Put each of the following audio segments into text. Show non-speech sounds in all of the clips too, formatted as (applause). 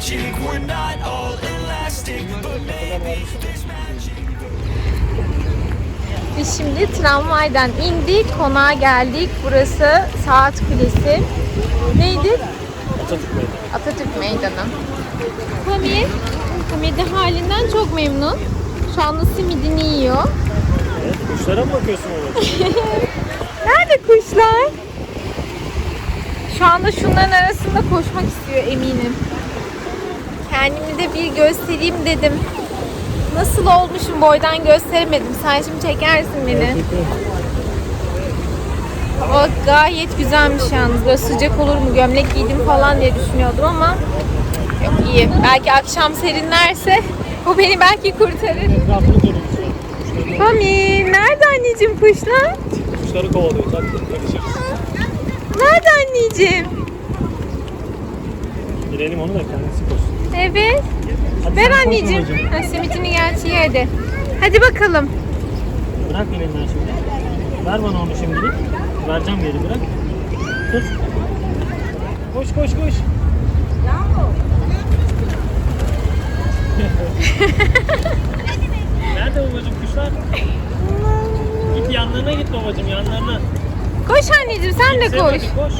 tragic We're not all elastic But maybe there's magic Biz şimdi tramvaydan indik, konağa geldik. Burası Saat Kulesi. Neydi? Atatürk Meydanı. Atatürk Meydanı. Pamir, Pamir de halinden çok memnun. Şu anda simidini yiyor. Evet, kuşlara mı bakıyorsun orada? (laughs) Nerede kuşlar? Şu anda şunların arasında koşmak istiyor eminim. Kendimi de bir göstereyim dedim. Nasıl olmuşum boydan gösteremedim. Sen şimdi çekersin beni. O gayet güzelmiş yalnız. Böyle sıcak olur mu gömlek giydim falan diye düşünüyordum ama yok iyi. Belki akşam serinlerse (laughs) o beni belki kurtarır. Pamir nerede anneciğim kuşlar? kuşları kovalıyoruz. Hadi görüşürüz. Nerede anneciğim? Girelim onu da kendisi koşsun. Evet. Hadi Ver sen anneciğim. babacığım. Ha, simitini gerçi yedi. Hadi bakalım. Bırak elinden şimdi. Ver bana onu şimdilik. Vereceğim geri bırak. Tut. Koş koş koş. (laughs) Nerede babacığım kuşlar? (laughs) Git yanlarına git babacığım yanlarına. Koş anneciğim sen de koş. hadi koş.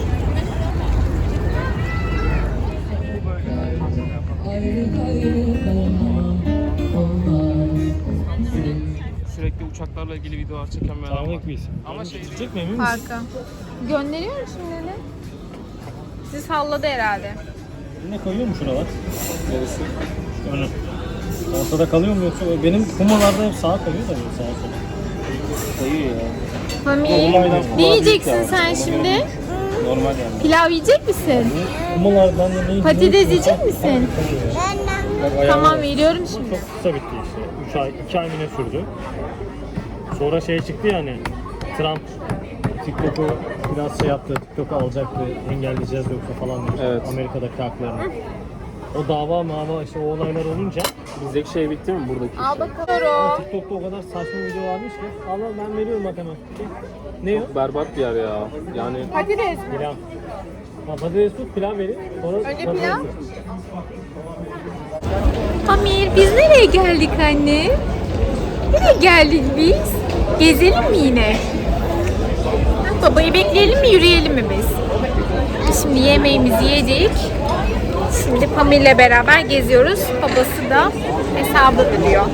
Sürekli uçaklarla ilgili videolar çeken bir adam var. Tanıdık. Ama şey mi emin misin? Parka. Gönderiyor mu şimdi de? Sizi salladı herhalde. Yine kayıyor mu şuralar? Neresi? Önü. Ortada kalıyor mu yoksa benim kumalarda hep sağa kayıyor da böyle sağa sola. kayıyor ya. Mami, ne yiyeceksin sen şimdi? Normal yani. Pilav yiyecek misin? Kumalardan da ne Patates yiyecek misin? Tamam veriyorum şimdi. Çok kısa bitti işte. 3 ay, 2 ay mı ne sürdü? Sonra şey çıktı ya hani Trump TikTok'u biraz şey yaptı, TikTok'u alacaktı, engelleyeceğiz yoksa falan diyor. Evet. Amerika'daki haklarını. O dava mava işte o olaylar olunca Bizdeki şey bitti mi buradaki? Al şey? ama bakalım. TikTok'ta o kadar saçma video varmış ki Allah ben veriyorum bak hemen. Ne o? Berbat bir yer ya. Yani Patates. Pilav. Ha, Patates tut pilav verin. Sonra Önce patates pilav. tut. Pamir biz nereye geldik anne? Nereye geldik biz? Gezelim mi yine? Ha, Babayı bekleyelim mi yürüyelim mi biz? Şimdi yemeğimizi yedik. Şimdi Pamir'le beraber geziyoruz. Babası da hesabı ödüyor.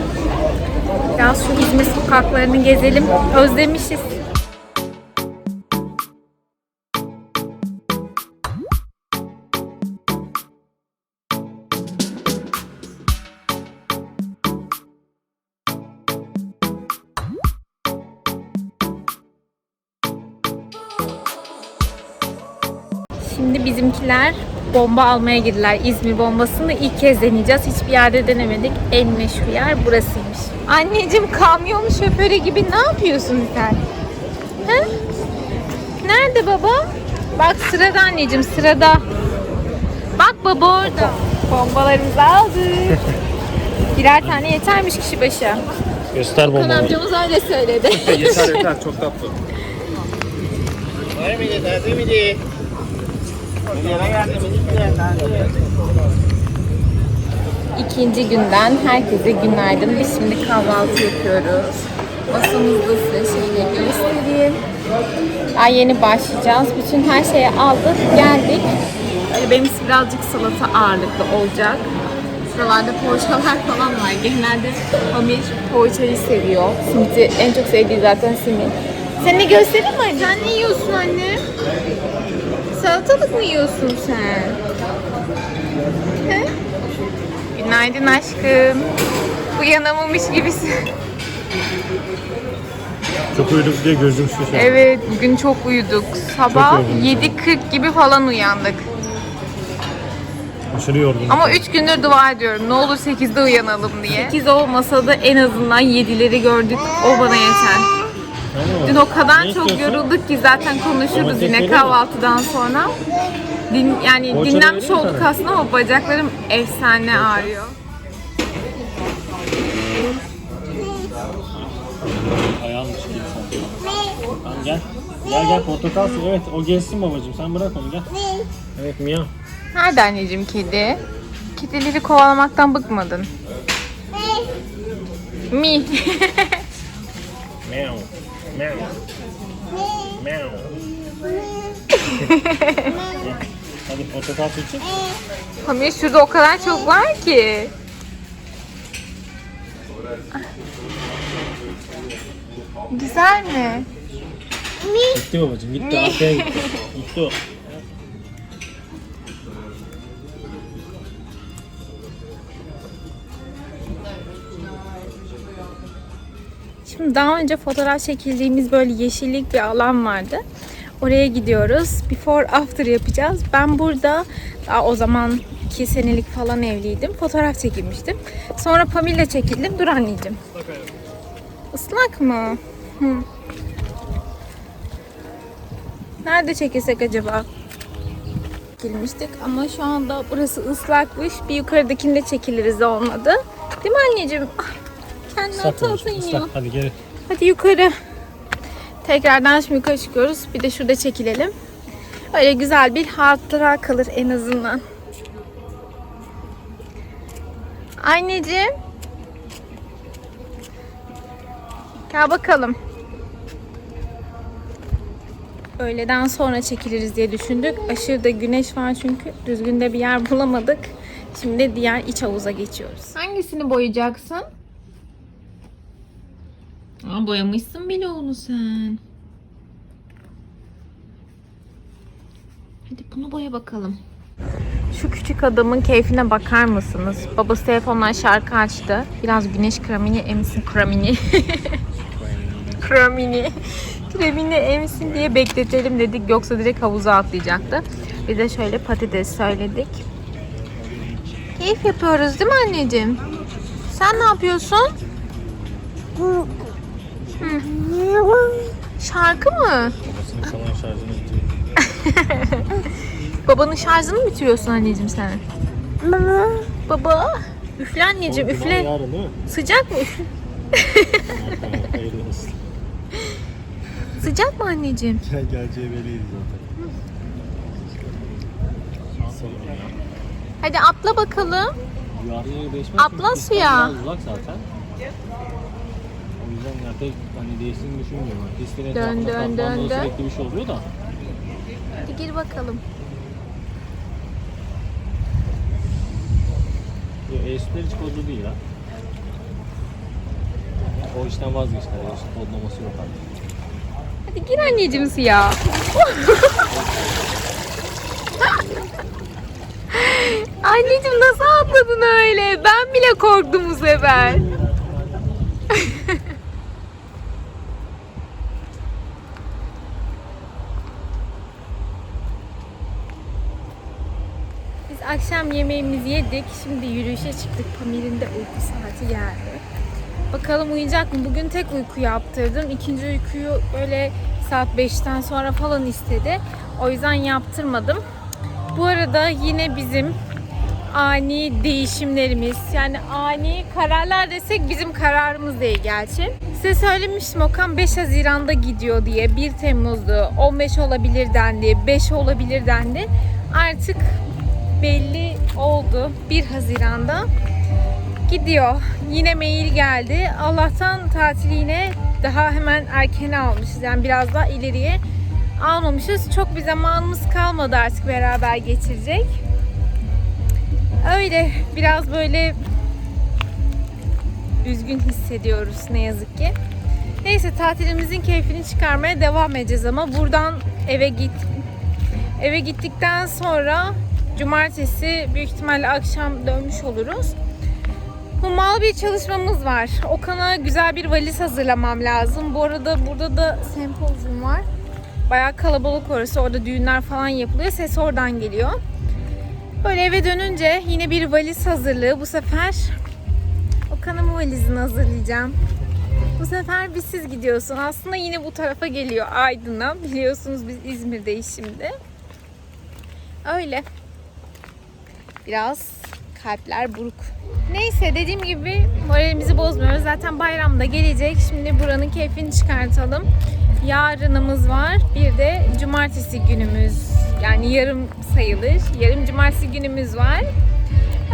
Biraz şu İzmir sokaklarını gezelim. Özlemişiz. Şimdi bizimkiler bomba almaya girdiler. İzmir bombasını ilk kez deneyeceğiz. Hiçbir yerde denemedik. En meşhur yer burasıymış. Anneciğim kamyon şoförü gibi ne yapıyorsun sen? He? Nerede baba? Bak sırada anneciğim sırada. Bak baba orada. Bombalarımızı aldık. Birer tane yetermiş kişi başı. Göster Kan bombayı. amcamız öyle söyledi. (laughs) yeter yeter çok tatlı. (laughs) İkinci günden herkese günaydın. Biz şimdi kahvaltı yapıyoruz. Masamızda size şöyle göstereyim. Daha yeni başlayacağız. Bütün her şeyi aldık, geldik. Böyle benim birazcık salata ağırlıklı olacak. Şuralarda poğaçalar falan var. Genelde Pamir poğaçayı seviyor. Simiti en çok sevdiği zaten simit. Sen ne göstereyim mi? Sen ne yiyorsun anne? Salatalık mı yiyorsun sen? He? Günaydın aşkım. Uyanamamış gibisin. Çok uyuduk diye gözüm şişiyor. Evet bugün çok uyuduk. Sabah Çok yorgunum. 7.40 gibi falan uyandık. Aşırı yorgun. Ama 3 gündür dua ediyorum. Ne olur 8'de uyanalım diye. 8 olmasa da en azından 7'leri gördük. O bana yeter. Dün o kadar Ne çok istiyorsun? yorulduk ki zaten konuşuruz yine mi? kahvaltıdan sonra. Din, yani Poğaça dinlenmiş olduk sana? aslında ama bacaklarım efsane ağrıyor. Ayağın dışı gibi sanki. Gel. Gel gel portakal suyu. Evet o gelsin babacığım. Sen bırak onu gel. Evet Mia. Nerede anneciğim kedi? Kedileri kovalamaktan bıkmadın. Mi. (laughs) Meow. Meow. Meow. Hadi portakal için. Pamir şurada o kadar çok var ki. Güzel mi? Gitti babacığım gitti gitti. Şimdi daha önce fotoğraf çekildiğimiz böyle yeşillik bir alan vardı. Oraya gidiyoruz. Before after yapacağız. Ben burada daha o zaman 2 senelik falan evliydim. Fotoğraf çekilmiştim. Sonra Pamil'le çekildim. Dur anneciğim. Islak mı? Hı. Nerede çekilsek acaba? Çekilmiştik ama şu anda burası ıslakmış. Bir yukarıdakinde çekiliriz olmadı. Değil mi anneciğim? Ah, Babacığım, atın ya. ıslak. Hadi geri. Hadi yukarı. Tekrardan şimdi yukarı çıkıyoruz. Bir de şurada çekilelim. Öyle güzel bir hatıra kalır en azından. Anneciğim. Gel bakalım. Öğleden sonra çekiliriz diye düşündük. Aşırı da güneş var çünkü düzgün de bir yer bulamadık. Şimdi diğer iç havuza geçiyoruz. Hangisini boyayacaksın? Aa, boyamışsın bile onu sen. Hadi bunu boya bakalım. Şu küçük adamın keyfine bakar mısınız? Babası telefondan şarkı açtı. Biraz güneş kremini emsin kremini. (laughs) kremini. Kremini emsin diye bekletelim dedik. Yoksa direkt havuza atlayacaktı. Bir de şöyle patates söyledik. Keyif yapıyoruz değil mi anneciğim? Sen ne yapıyorsun? Şarkı mı? Babasının kalan şarjını (laughs) bitiriyor. Babanın şarjını mı bitiriyorsun anneciğim sen? Baba. Baba. Üfle anneciğim üfle. Yarın? Sıcak mı? Hayırlı olsun. (laughs) Sıcak mı anneciğim? Gel geleceği belliydi zaten. Hadi atla bakalım. Atla suya. Uzak zaten. Yüzden ya pek hani değiştiğini düşünmüyorum. Pistin Dön, etrafında dön, dön, dön. sürekli bir şey oluyor da. Hadi gir bakalım. Yo, e-sütler hiç kodlu değil ha. O işten vazgeçtiler. E-süt kodlaması yok artık. Hadi gir anneciğim suya. (laughs) anneciğim nasıl atladın öyle? Ben bile korktum bu sefer. Biz akşam yemeğimizi yedik. Şimdi yürüyüşe çıktık. Pamir'in de uyku saati geldi. Bakalım uyuyacak mı? Bugün tek uyku yaptırdım. İkinci uykuyu böyle saat 5'ten sonra falan istedi. O yüzden yaptırmadım. Bu arada yine bizim ani değişimlerimiz yani ani kararlar desek bizim kararımız değil gerçi. Size söylemiştim Okan 5 Haziran'da gidiyor diye 1 Temmuz'du 15 olabilir dendi 5 olabilir dendi. Artık belli oldu 1 Haziran'da gidiyor. Yine mail geldi. Allah'tan tatili yine daha hemen erken almışız. Yani biraz daha ileriye almamışız. Çok bir zamanımız kalmadı artık beraber geçirecek. Öyle biraz böyle üzgün hissediyoruz ne yazık ki. Neyse tatilimizin keyfini çıkarmaya devam edeceğiz ama buradan eve git eve gittikten sonra cumartesi büyük ihtimalle akşam dönmüş oluruz. Hummalı bir çalışmamız var. Okan'a güzel bir valiz hazırlamam lazım. Bu arada burada da sempozyum var. Bayağı kalabalık orası. Orada düğünler falan yapılıyor. Ses oradan geliyor. Böyle eve dönünce yine bir valiz hazırlığı. Bu sefer Okan'ın valizini hazırlayacağım. Bu sefer bir siz gidiyorsun. Aslında yine bu tarafa geliyor Aydın'a. Biliyorsunuz biz İzmir'deyiz şimdi. Öyle. Biraz kalpler buruk. Neyse dediğim gibi moralimizi bozmuyoruz. Zaten bayramda gelecek. Şimdi buranın keyfini çıkartalım. Yarınımız var. Bir de cumartesi günümüz. Yani yarım sayılır. Yarım cumartesi günümüz var.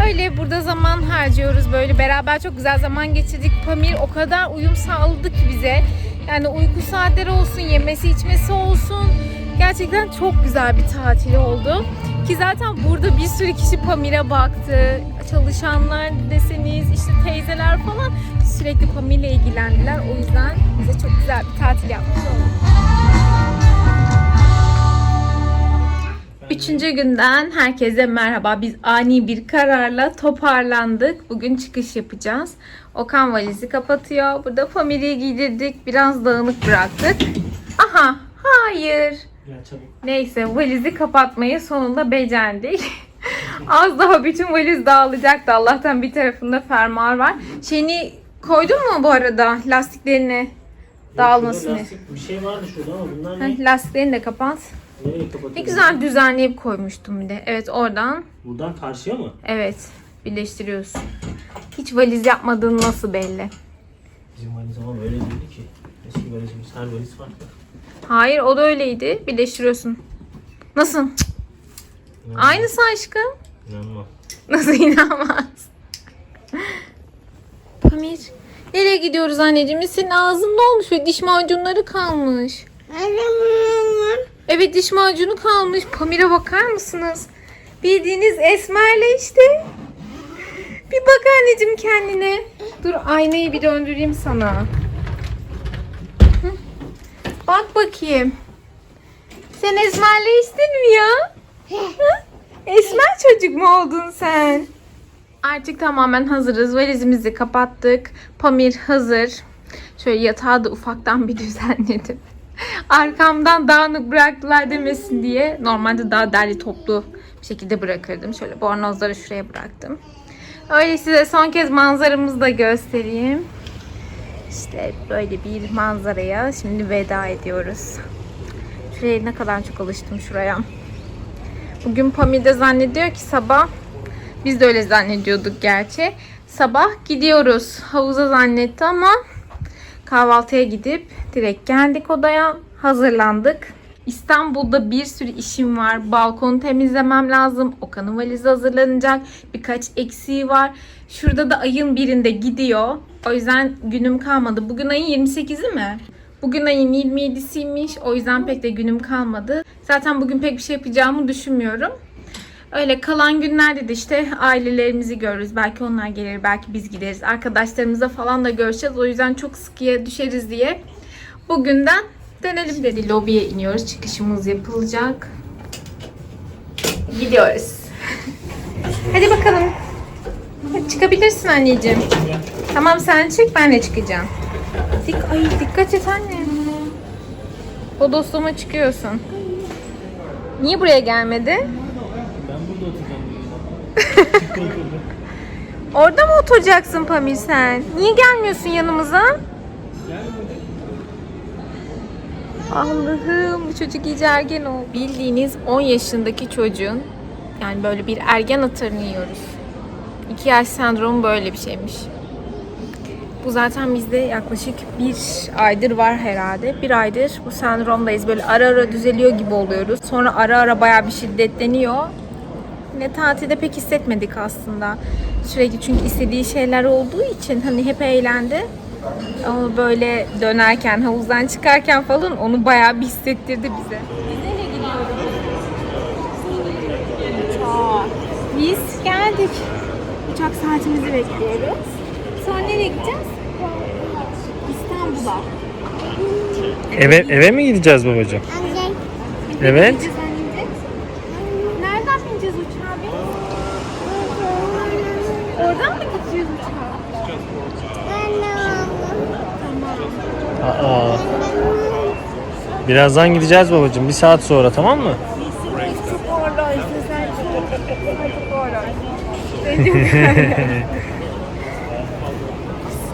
Öyle burada zaman harcıyoruz böyle beraber çok güzel zaman geçirdik. Pamir o kadar uyum sağladı ki bize. Yani uyku saatleri olsun, yemesi içmesi olsun. Gerçekten çok güzel bir tatil oldu. Ki zaten burada bir sürü kişi Pamir'e baktı. Çalışanlar deseniz, işte teyzeler falan sürekli Pamir'le ilgilendiler. O yüzden bize çok güzel bir tatil yapmış olduk. Üçüncü günden herkese merhaba. Biz ani bir kararla toparlandık. Bugün çıkış yapacağız. Okan valizi kapatıyor. Burada Pamir'i giydirdik. Biraz dağınık bıraktık. Aha, hayır. Çabuk. Neyse valizi kapatmayı sonunda becerdik. (laughs) Az daha bütün valiz dağılacaktı. Allah'tan bir tarafında fermuar var. Şeyini koydun mu bu arada lastiklerini dağılmasın Şurada diye? lastik Bir şey vardı şurada ama bunlar ne? Heh, Lastiklerini de kapat. Nereye kapatıyorsun? Ne güzel düzenleyip koymuştum bir de. Evet oradan Buradan karşıya mı? evet birleştiriyorsun. Hiç valiz yapmadığın nasıl belli? Bizim valiz ama böyle değildi ki. Eski valizimiz her valiz farklı. Hayır o da öyleydi. Birleştiriyorsun. Nasıl? Cık, İnanmam. Aynısı aşkım. İnanmam. Nasıl inanmaz? Pamir. Nereye gidiyoruz anneciğim? Senin ağzında olmuş ve diş macunları kalmış. Evet diş macunu kalmış. Pamir'e bakar mısınız? Bildiğiniz esmerle işte. Bir bak anneciğim kendine. Dur aynayı bir döndüreyim sana. Bak bakayım. Sen esmerle içtin mi ya? Esmer çocuk mu oldun sen? Artık tamamen hazırız. Valizimizi kapattık. Pamir hazır. Şöyle yatağı da ufaktan bir (laughs) düzenledim. Arkamdan dağınık bıraktılar demesin diye. Normalde daha derli toplu bir şekilde bırakırdım. Şöyle bornozları şuraya bıraktım. Öyle size son kez manzaramızı da göstereyim. İşte böyle bir manzaraya şimdi veda ediyoruz. Şuraya ne kadar çok alıştım şuraya. Bugün Pamir de zannediyor ki sabah biz de öyle zannediyorduk gerçi. Sabah gidiyoruz. Havuza zannetti ama kahvaltıya gidip direkt geldik odaya. Hazırlandık. İstanbul'da bir sürü işim var. Balkonu temizlemem lazım. Okan'ın valizi hazırlanacak. Birkaç eksiği var. Şurada da ayın birinde gidiyor. O yüzden günüm kalmadı. Bugün ayın 28'i mi? Bugün ayın 27'siymiş. O yüzden pek de günüm kalmadı. Zaten bugün pek bir şey yapacağımı düşünmüyorum. Öyle kalan günlerde de işte ailelerimizi görürüz. Belki onlar gelir, belki biz gideriz. Arkadaşlarımızla falan da görüşeceğiz. O yüzden çok sıkıya düşeriz diye bugünden dönelim dedi. Lobiye iniyoruz. Çıkışımız yapılacak. Gidiyoruz. (laughs) Hadi bakalım. Hadi çıkabilirsin anneciğim. Tamam sen çık ben de çıkacağım. Dik ay dikkat et anne. O dostuma çıkıyorsun. Niye buraya gelmedi? Ben burada oturacağım. (laughs) Orada mı oturacaksın Pamir sen? Niye gelmiyorsun yanımıza? Allah'ım bu çocuk iyice ergen oldu. Bildiğiniz 10 yaşındaki çocuğun yani böyle bir ergen atırını yiyoruz. 2 yaş sendromu böyle bir şeymiş. Bu zaten bizde yaklaşık bir aydır var herhalde. Bir aydır bu sendromdayız. Böyle ara ara düzeliyor gibi oluyoruz. Sonra ara ara bayağı bir şiddetleniyor. Yine tatilde pek hissetmedik aslında. Sürekli çünkü istediği şeyler olduğu için hani hep eğlendi. Ama böyle dönerken, havuzdan çıkarken falan onu bayağı bir hissettirdi bize. Biz nereye gidiyoruz? Uçağa. Biz geldik. Uçak saatimizi bekliyoruz. Sonra nereye gideceğiz? İstanbul'a. Eve, eve mi gideceğiz babacığım? Evet. Gideceğiz anneciğim. Nereden bineceğiz uçağa biz? Oradan mı gideceğiz uçağa? Aa. Birazdan gideceğiz babacığım. Bir saat sonra tamam mı? (laughs)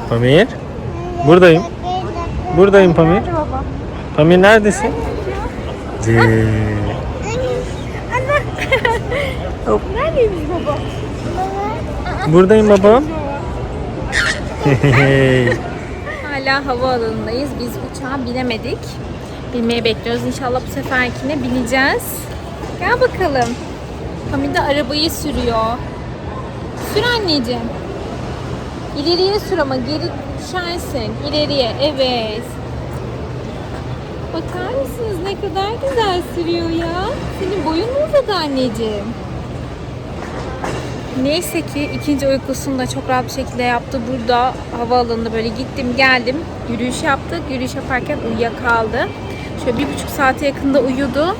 Pamir. Buradayım. Buradayım Pamir. Pamir neredesin? Cee. Hop. Buradayım babam. (laughs) (laughs) Hala havaalanındayız. Biz uçağa binemedik. Binmeyi bekliyoruz. İnşallah bu seferkine bineceğiz. Gel bakalım. Pamir de arabayı sürüyor. Sür anneciğim. İleriye sür ama geri düşersin. İleriye. Evet. Bakar mısınız ne kadar güzel sürüyor ya. Senin boyun mu uzadı anneciğim? Neyse ki ikinci uykusunu da çok rahat bir şekilde yaptı. Burada havaalanında böyle gittim geldim. Yürüyüş yaptık. Yürüyüş yaparken uyuyakaldı. Şöyle bir buçuk saate yakında uyudu.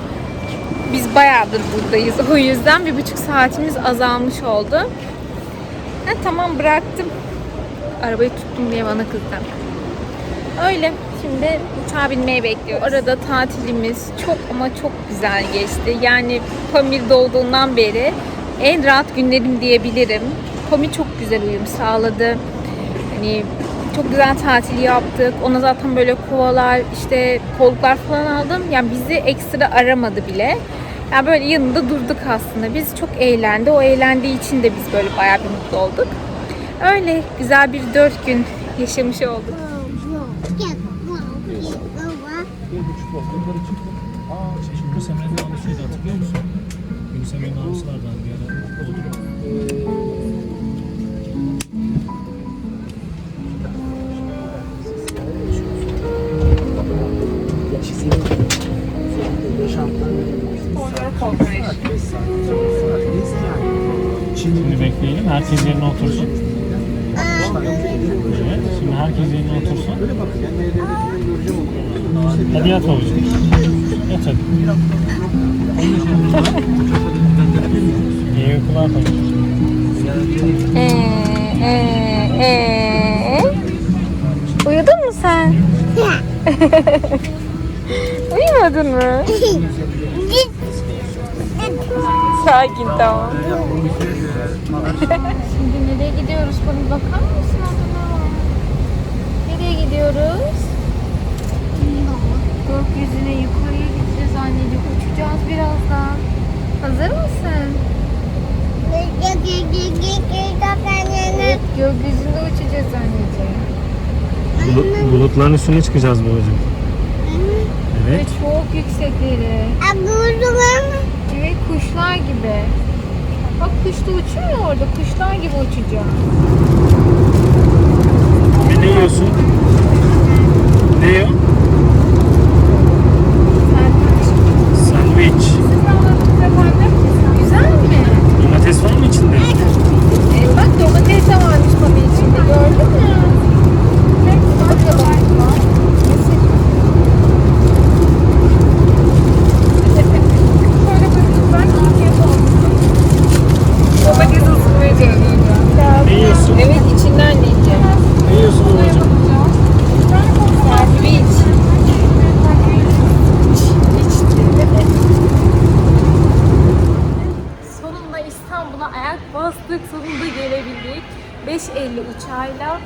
Biz bayağıdır buradayız. (laughs) O yüzden bir buçuk saatimiz azalmış oldu. Ha, tamam bıraktım. Arabayı tuttum diye bana kızdı. Öyle. Şimdi uçağa binmeyi bekliyoruz. Arada tatilimiz çok ama çok güzel geçti. Yani Pamir doğduğundan beri en rahat günlerim diyebilirim. Pamir çok güzel uyum sağladı. Hani çok güzel tatil yaptık. Ona zaten böyle kovalar, işte kolluklar falan aldım. Yani bizi ekstra aramadı bile. Yani böyle yanında durduk aslında. Biz çok eğlendi. O eğlendiği için de biz böyle bayağı bir mutlu olduk. Öyle güzel bir dört gün yaşamış olduk. Bir buçuk Şimdi bekleyelim. Herkes yerine otursun. Evet. Şimdi herkes yerine otursun. Hadi yat babacığım. Yat hadi. Ee, ee, ee. Uyudun mu sen? (laughs) Uyumadın mı? (laughs) Sakin tamam. (laughs) Şimdi nereye gidiyoruz? Bana bakar mısın adına? Nereye gidiyoruz? Gökyüzüne yukarıya gideceğiz anneciğim. Uçacağız birazdan. Hazır mısın? Evet, gökyüzünde uçacağız anneciğim. Bulut, bulutların üstüne çıkacağız babacığım. Ve Evet. çok yüksekleri. Evet kuşlar gibi. Bak kuş da uçuyor ya orada. Kuşlar gibi uçacağım. Ne yiyorsun? Ne yiyor? Gördün mü? 5.50 uçağıyla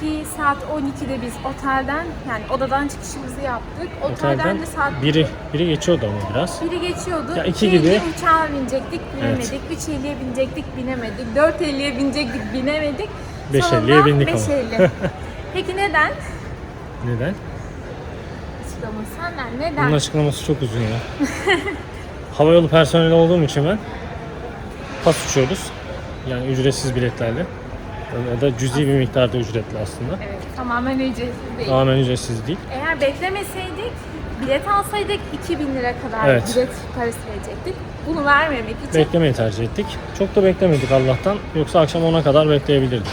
ki saat 12'de biz otelden yani odadan çıkışımızı yaptık. Otelden, Otelden de saat biri, biri geçiyordu ama biraz. biri geçiyordu. Ya iki 2.50 gibi. uçağa binecektik, binemedik. 3.50'ye binecektik, binemedik. 4.50'ye binecektik, binemedik. 5.50'ye Sonunda bindik ama. 5.50. (laughs) Peki neden? Neden? Açıklaması senden neden? Bunun açıklaması çok uzun ya. (laughs) Havayolu personeli olduğum için ben pas uçuyoruz. Yani ücretsiz biletlerle. O da cüzi bir miktarda ücretli aslında. Evet, tamamen ücretsiz değil. Tamamen ücretsiz değil. Eğer beklemeseydik, bilet alsaydık 2000 lira kadar Evet. bilet parası verecektik. Bunu vermemek için Beklemeyi tercih ettik. Çok da beklemedik Allah'tan. Yoksa akşam 10'a kadar bekleyebilirdik.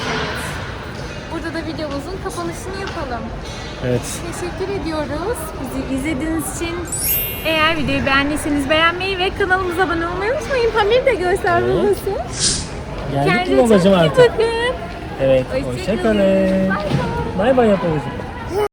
burada da videomuzun kapanışını yapalım. Evet. Teşekkür ediyoruz bizi izlediğiniz için. Eğer videoyu beğendiyseniz beğenmeyi ve kanalımıza abone olmayı unutmayın. Pamir de göster Evet. babası. Geldik Kendinize mi çok iyi artık? bakın. Evet. Hoşçakalın. Hoşçakalın. Bay bay. Bay bay yap babacığım.